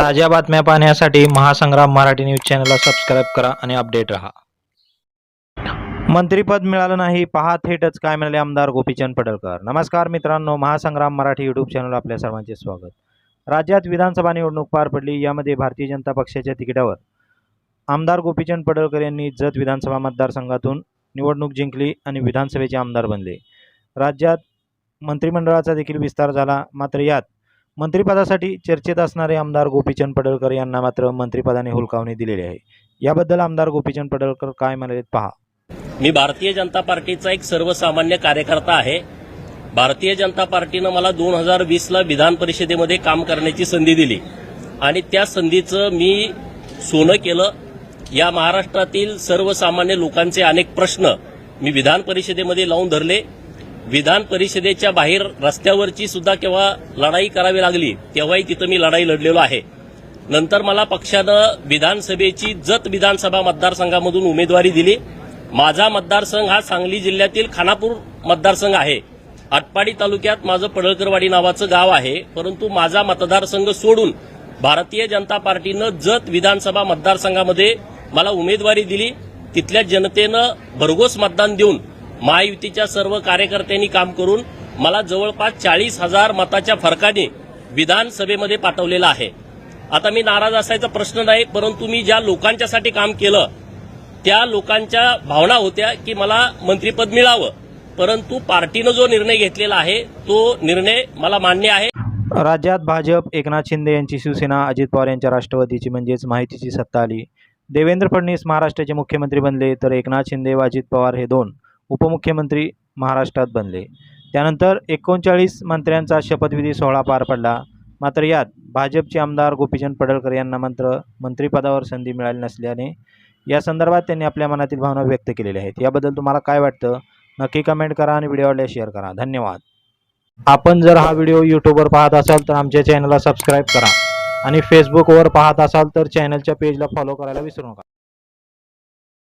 ताज्या बातम्या पाहण्यासाठी महासंग्राम मराठी न्यूज चॅनलला सबस्क्राईब करा आणि अपडेट रहा. मंत्रीपद मिळालं नाही पहा थेटच. काय म्हणाले आमदार गोपीचंद पडळकर. नमस्कार मित्रांनो महासंग्राम मराठी यूट्यूब चॅनल आपल्या सर्वांचे स्वागत. राज्यात विधानसभा निवडणूक पार पडली यामध्ये भारतीय जनता पक्षाच्या तिकिटावर. आमदार गोपीचंद पडळकर यांनी जत विधानसभा मतदारसंघातून निवडणूक जिंकली आणि विधानसभेचे आमदार बनले. राज्यात मंत्रिमंडळाचा देखील विस्तार झाला मात्र यात मंत्रिपदासाठी चर्चेत असणारे आमदार गोपीचंद पडळकर यांना मात्र मंत्रिपदाने हुलकावणी दिलेली आहे. याबद्दल आमदार गोपीचंद पडळकर काय म्हणाले पहा. मी भारतीय जनता पार्टीचा एक सर्वसामान्य कार्यकर्ता आहे. भारतीय जनता पार्टीनं मला दोन हजार वीसला विधान परिषदेमध्ये काम करण्याची संधी दिली. आणि त्या संधीचं मी सोनं केलं. या महाराष्ट्रातील सर्वसामान्य लोकांचे अनेक प्रश्न मी विधान परिषदेमध्ये लावून धरले. विधान परिषदेच्या बाहेर रस्त्यावरची सुद्धा केव्हा लढाई करावी लागली तेव्हाही तिथं मी लढाई लढलेलो आहे. नंतर मला पक्षानं विधानसभेची जत विधानसभा मतदारसंघामधून उमेदवारी दिली. माझा मतदारसंघ हा सांगली जिल्ह्यातील खानापूर मतदारसंघ आहे. आटपाडी तालुक्यात माझं पडळकरवाडी नावाचं गाव आहे परंतु माझा मतदारसंघ सोडून भारतीय जनता पार्टीनं जत विधानसभा मतदारसंघामध्ये मला उमेदवारी दिली. तिथल्या जनतेनं भरघोस मतदान देऊन महायुतीच्या सर्व कार्यकर्त्यांनी काम करून मला जवळपास चाळीस हजार मताच्या फरकाने विधानसभेमध्ये पाठवलेलं आहे. आता मी नाराज असायचा प्रश्न नाही परंतु मी ज्या लोकांच्यासाठी काम केलं त्या लोकांच्या भावना होत्या की मला मंत्रीपद मिळावं. परंतु पार्टीनं जो निर्णय घेतलेला आहे तो निर्णय मला मान्य आहे. राज्यात भाजप एकनाथ शिंदे यांची शिवसेना अजित पवार यांच्या राष्ट्रवादीची म्हणजेच माहितीची सत्ता आली. देवेंद्र फडणवीस महाराष्ट्राचे मुख्यमंत्री बनले तर एकनाथ शिंदे व अजित पवार हे दोन. उपमुख्यमंत्री महाराष्ट्रात बनले. त्यानंतर एकोणचाळीस मंत्र्यांचा शपथविधी सोहळा पार पडला. मात्र यात भाजपचे आमदार गोपीचंद पडळकर यांना मात्र मंत्रिपदावर संधी मिळाली नसल्याने या संदर्भात त्यांनी आपल्या मनातील भावना व्यक्त केलेल्या आहेत. याबद्दल तुम्हाला काय वाटतं? नक्की कमेंट करा आणि व्हिडिओला शेअर करा. धन्यवाद. आपण जर हा व्हिडिओ यूट्यूबवर पाहत असाल तर आमच्या चॅनलला सबस्क्राईब करा आणि फेसबुकवर पाहत असाल तर चॅनलच्या पेजला फॉलो करायला विसरू नका.